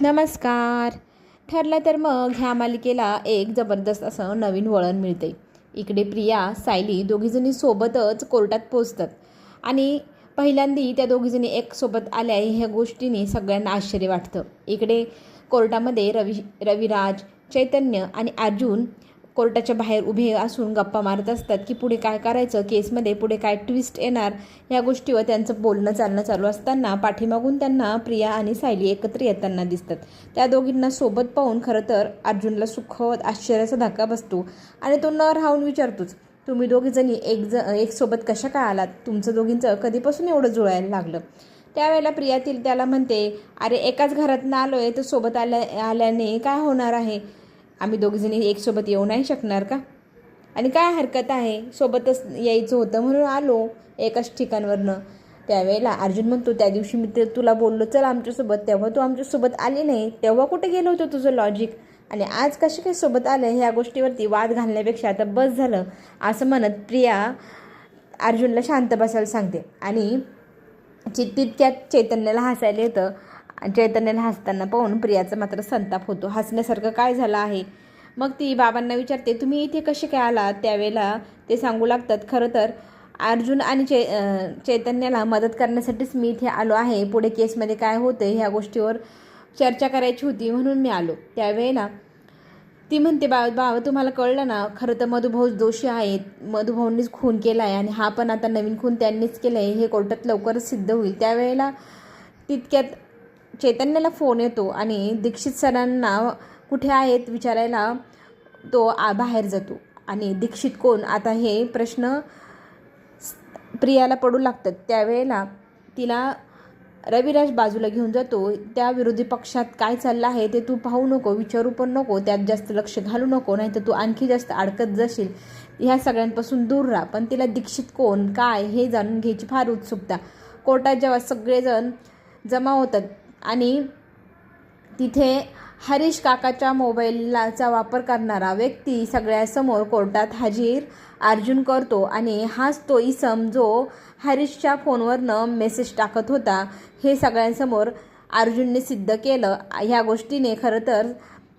नमस्कार. ठरलं तर मग ह्या मालिकेला एक जबरदस्त असं नवीन वळण मिळते इकडे प्रिया सायली दोघीजणी सोबतच कोर्टात पोचतात आणि पहिल्यांदी त्या दोघीजणी एक सोबत आल्या ह्या गोष्टीने सगळ्यांना आश्चर्य वाटतं. इकडे कोर्टामध्ये रवी रविराज चैतन्य आणि अर्जुन कोर्टाच्या बाहेर उभे असून गप्पा मारत असतात की पुढे काय करायचं? केसमध्ये पुढे काय ट्विस्ट येणार? या गोष्टीवर त्यांचं बोलणं चालणं चालू असताना पाठीमागून त्यांना प्रिया आणि सायली एकत्र येताना दिसतात. त्या दोघींना सोबत पाहून खरं तर अर्जुनला सुखवत आश्चर्याचा धक्का बसतो आणि तो न राहून विचारतोच तुम्ही दोघीजणी एक ज एक सोबत कशा काय आलात? तुमचं दोघींचं कधीपासून एवढं जुळायला लागलं? त्यावेळेला प्रियातील त्याला म्हणते अरे एकाच घरातनं आलो आहे तर सोबत आल्या आल्याने काय होणार आहे? आम्ही दोघीजणी एकसोबत येऊ नाही शकणार का? आणि काय हरकत आहे? सोबतच यायचं होतं म्हणून आलो एकाच ठिकाणवरनं. त्यावेळेला अर्जुन म्हणतो त्या दिवशी मी ते तुला बोललो चल आमच्यासोबत. तेव्हा तू आमच्यासोबत आली नाही. तेव्हा कुठे गेलं होतं तुझं लॉजिक आणि आज कसे काय सोबत आलं? ह्या गोष्टीवरती वाद घालण्यापेक्षा आता बस झालं असं म्हणत प्रिया अर्जुनला शांत बसायला सांगते. आणि चि तितक्यात चैतन्याला हसायला येतं. चैतन्याला हसताना पाहून प्रियाचा मात्र संताप होतो. हसण्यासारखं काय झालं आहे? मग ती बाबांना विचारते तुम्ही इथे कसे काय आलात त्यावेळेला ते सांगू लागतात खरं तर अर्जुन आणि चे चैतन्याला मदत करण्यासाठीच मी इथे आलो आहे. पुढे केसमध्ये काय होतं ह्या गोष्टीवर चर्चा करायची होती म्हणून मी आलो. त्यावेळेला ती म्हणते बा बाबा तुम्हाला कळलं ना खरं तर मधुभाऊ दोषी आहेत. मधुभाऊंनीच खून केला आहे आणि हा पण आता नवीन खून त्यांनीच केला आहे हे कोर्टात लवकरच सिद्ध होईल. त्यावेळेला तितक्यात चैतन्याला फोन येतो आणि दीक्षित सरांना कुठे आहेत विचारायला तो आ बाहेर जातो. आणि दीक्षित कोण? आता हे प्रश्न प्रियाला पडू लागतात. त्यावेळेला तिला रविराज बाजूला घेऊन जातो. त्या विरोधी पक्षात काय चाललं आहे ते तू पाहू नको विचारू पण नको त्यात जास्त लक्ष घालू नको नाही तर तू आणखी जास्त अडकत जाशील. ह्या सगळ्यांपासून दूर राहा. पण तिला दीक्षित कोण? काय? हे जाणून घ्यायची फार उत्सुकता. कोर्टात जेव्हा सगळेजण जमा होतात आणि तिथे हरीश काकाच्या मोबाईलचा वापर करणारा व्यक्ती सगळ्यासमोर कोर्टात हजीर अर्जुन करतो आणि हाच तो इसम जो हरीशच्या फोनवरनं मेसेज टाकत होता हे सगळ्यांसमोर अर्जुनने सिद्ध केलं. ह्या गोष्टीने खरं तर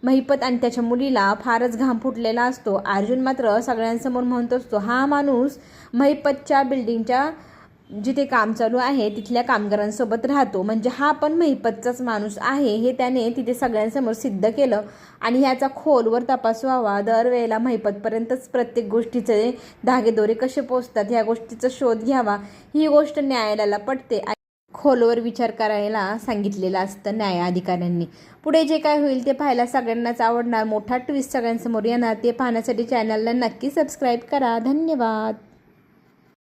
महिपत आणि त्याच्या मुलीला फारच घाम फुटलेला असतो. अर्जुन मात्र सगळ्यांसमोर म्हणत असतो हा माणूस महिपतच्या बिल्डिंगच्या जिथे काम चालू आहे तिथल्या कामगारांसोबत राहतो. म्हणजे हा पण महिपतचाच माणूस आहे. हे त्याने तिथे सगळ्यांसमोर सिद्ध केलं आणि ह्याचा खोलवर तपास व्हावा दरवेळेला महिपतपर्यंतच प्रत्येक गोष्टीचे धागेदोरे कसे पोचतात ह्या गोष्टीचा शोध घ्यावा. ही गोष्ट न्यायालयाला पटते. खोलवर विचार करायला सांगितलेलं असतं न्यायाधिकाऱ्यांनी. पुढे जे काय होईल ते पाहायला सगळ्यांनाच आवडणार. मोठा ट्विस्ट सगळ्यांसमोर येणार. ते पाहण्यासाठी चॅनलला नक्की सबस्क्राईब करा. धन्यवाद.